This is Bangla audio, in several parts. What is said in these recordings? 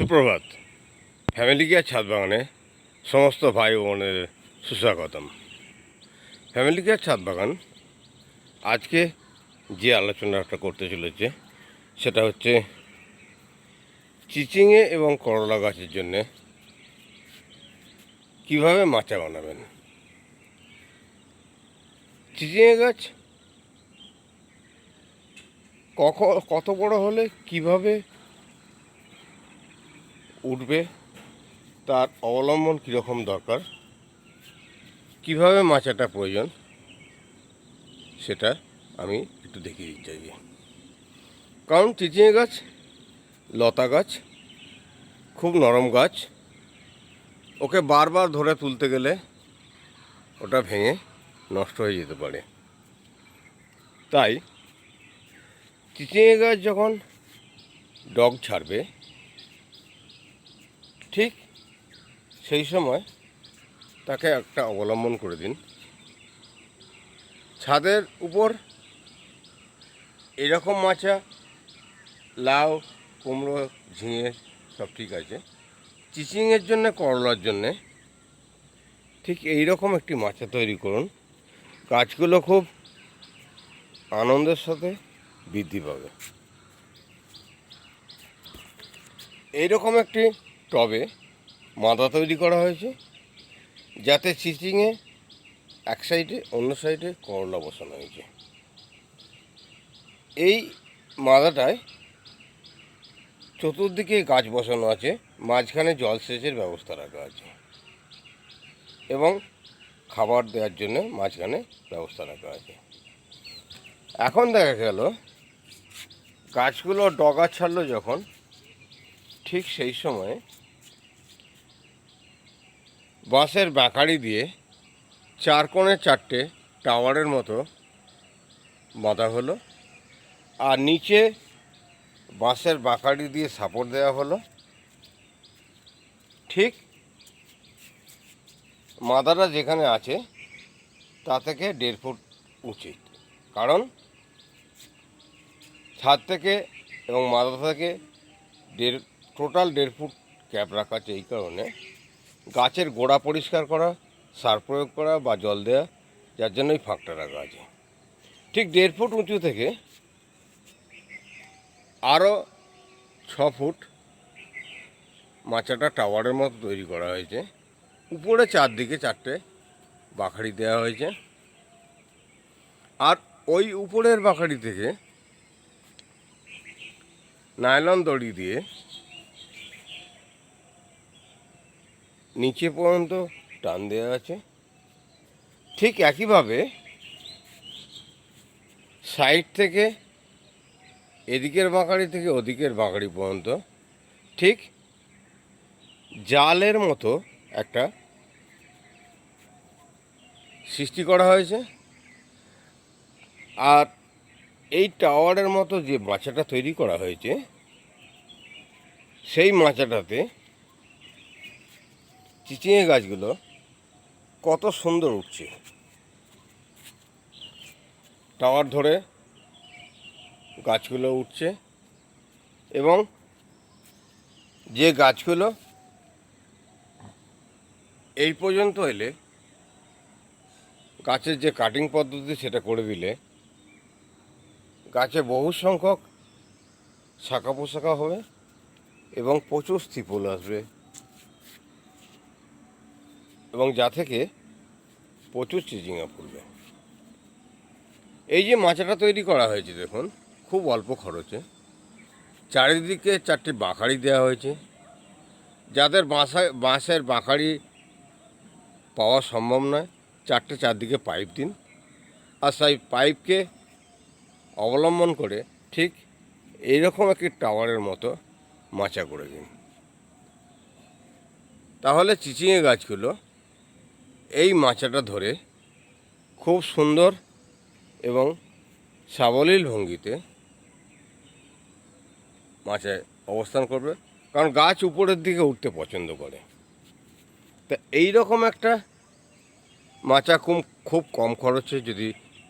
সুপ্রভাত। ফ্যামিলি কেয়ার ছাদ বাগানে। সমস্ত ভাই বোনের সুস্বাগতম। ফ্যামিলি কেয়ার ছাদ বাগান। আজকে যে আলোচনাটা করতে চলেছে, সেটা হচ্ছে চিচিংয়ে এবং করলা গাছের জন্যে কীভাবে মাচা বানাবেন? চিচিংয়ে গাছ কখন কত বড় হলে কীভাবে উঠবে, তার অবলম্বন কীরকম দরকার? কীভাবে মাচাটা প্রয়োজন? সেটা আমি একটু দেখিয়ে দিতে চাই কারণ চিচিঙে গাছ, লতা গাছ, খুব নরম গাছ, ওকে বারবার ধরে তুলতে গেলে ওটা ভেঙে নষ্ট হয়ে যেতে পারে। তাই, চিচিঙে গাছ যখন ডগ ছাড়বে ঠিক সেই সময় তাকে একটা অবলম্বন করে দিন। ছাদের উপর এরকম মাচা, লাউ, কুমড়ো, ঝিঙে সব ঠিক আছে। চিচিংয়ের জন্য, করলার জন্যে ঠিক এই রকম একটি মাচা তৈরি করুন। গাছগুলো খুব আনন্দের সাথে বৃদ্ধি পাবে। এইরকম একটি টবে মাদা তৈরি করা হয়েছে যাতে চিচিংয়ে এক সাইডে, অন্য সাইডে করলা বসানো হয়েছে। এই মাদাটায় চতুর্দিকে গাছ বসানো আছে, মাঝখানে জলসেচের ব্যবস্থা রাখা আছে এবং খাবার দেওয়ার জন্য মাঝখানে ব্যবস্থা রাখা আছে। এখন দেখা গেল গাছগুলো ডগা ছাড়লো যখন, ঠিক সেই সময় বাঁশের বাঁকাড়ি দিয়ে চার কোণে চারটে টাওয়ারের মতো বাঁধা হলো আর নিচে বাঁশের বাঁকাড়ি দিয়ে সাপোর্ট দেওয়া হলো। ঠিক মাদাটা যেখানে আছে, তা থেকে দেড় ফুট উচিত কারণ ছাদ থেকে এবং মাথা থেকে দেড়, টোটাল দেড় ফুট ক্যাপ রাখা আছে এই কারণে। গাছের গোড়া পরিষ্কার করা, সার প্রয়োগ করা বা জল দেওয়া যার জন্যই ফাঁকটা রাখা আছে। ঠিক দেড় ফুট উঁচু থেকে আরও ছ ফুট মাচাটা টাওয়ারের মতো তৈরি করা হয়েছে। উপরে চারদিকে চারটে বাখাড়ি দেওয়া হয়েছে। আর ওই উপরের বাখাড়ি থেকে নাইলন দড়ি দিয়ে নিচে পর্যন্ত টান দেওয়া আছে। ঠিক একইভাবে সাইড থেকে এদিকের বাঁকাড়ি থেকে ওদিকের বাঁকাড়ি পর্যন্ত ঠিক জালের মতো একটা সৃষ্টি করা হয়েছে। আর এই টাওয়ারের মতো যে মাচাটা তৈরি করা হয়েছে, সেই মাচাটাতে চিচিঙে গাছগুলো কত সুন্দর উঠছে। টাওয়ার ধরে গাছগুলো উঠছে এবং যে গাছগুলো এই পর্যন্ত এলে গাছের যে কাটিং পদ্ধতি সেটা করে দিলে গাছে বহু সংখ্যক শাখা পোশাখা হবে এবং প্রচুর স্থিপল আসবে। এবং যা থেকে প্রচুর চিচিঙা ফুলবে এই যে মাচাটা তৈরি করা হয়েছে দেখুন, খুব অল্প খরচে। চারিদিকে চারটি বাঁখাড়ি দেওয়া হয়েছে। যাদের বাঁশা বাঁশের বাঁখাড়ি পাওয়া সম্ভব নয়, চারটে চারদিকে পাইপ দিন। আর সেই পাইপকে অবলম্বন করে ঠিক এইরকম একটি টাওয়ারের মতো মাচা করে দিন। তাহলে চিচিঙে গাছগুলো এই মাচাটা ধরে খুব সুন্দর এবং সাবলীল ভঙ্গিতে মাচায় অবস্থান করবে, কারণ গাছ উপরের দিকে উঠতে পছন্দ করে। তা এই রকম একটা মাচা খুব খুব কম খরচে যদি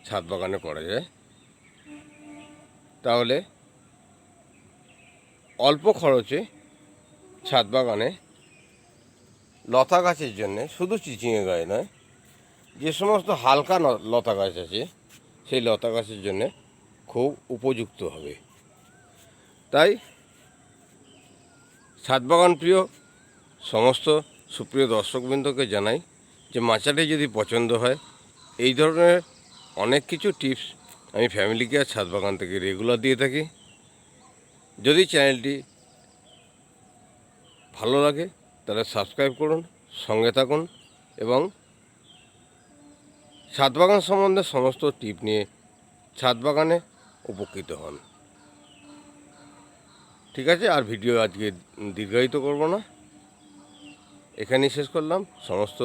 ছাদ বাগানে করা যায়, তাহলে অল্প খরচে ছাদ বাগানে লতা গাছের জন্যে, শুধু চিচিঙে গায়ে নয়, যে সমস্ত হালকা লতা গাছ আছে, সেই লতা গাছের জন্যে খুব উপযুক্ত হবে। তাই ছাদ বাগান প্রিয়, সমস্ত সুপ্রিয় দর্শকবৃন্দকে জানাই যে মাচাটি যদি পছন্দ হয়, এই ধরনের অনেক কিছু টিপস আমি ফ্যামিলিকে আর ছাদ বাগান থেকে রেগুলার দিয়ে থাকি। যদি চ্যানেলটি ভালো লাগে তাহলে সাবস্ক্রাইব করুন, সঙ্গে থাকুন এবং ছাদ বাগান সম্বন্ধে সমস্ত টিপ নিয়ে ছাদ বাগানে উপকৃত হন। ঠিক আছে, আর ভিডিও আজকে দীর্ঘায়িত করব না। এখানেই শেষ করলাম। সমস্ত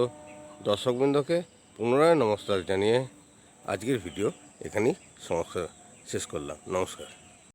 দর্শকবৃন্দকে পুনরায় নমস্কার জানিয়ে আজকের ভিডিও এখানেই সমস্ত শেষ করলাম। নমস্কার।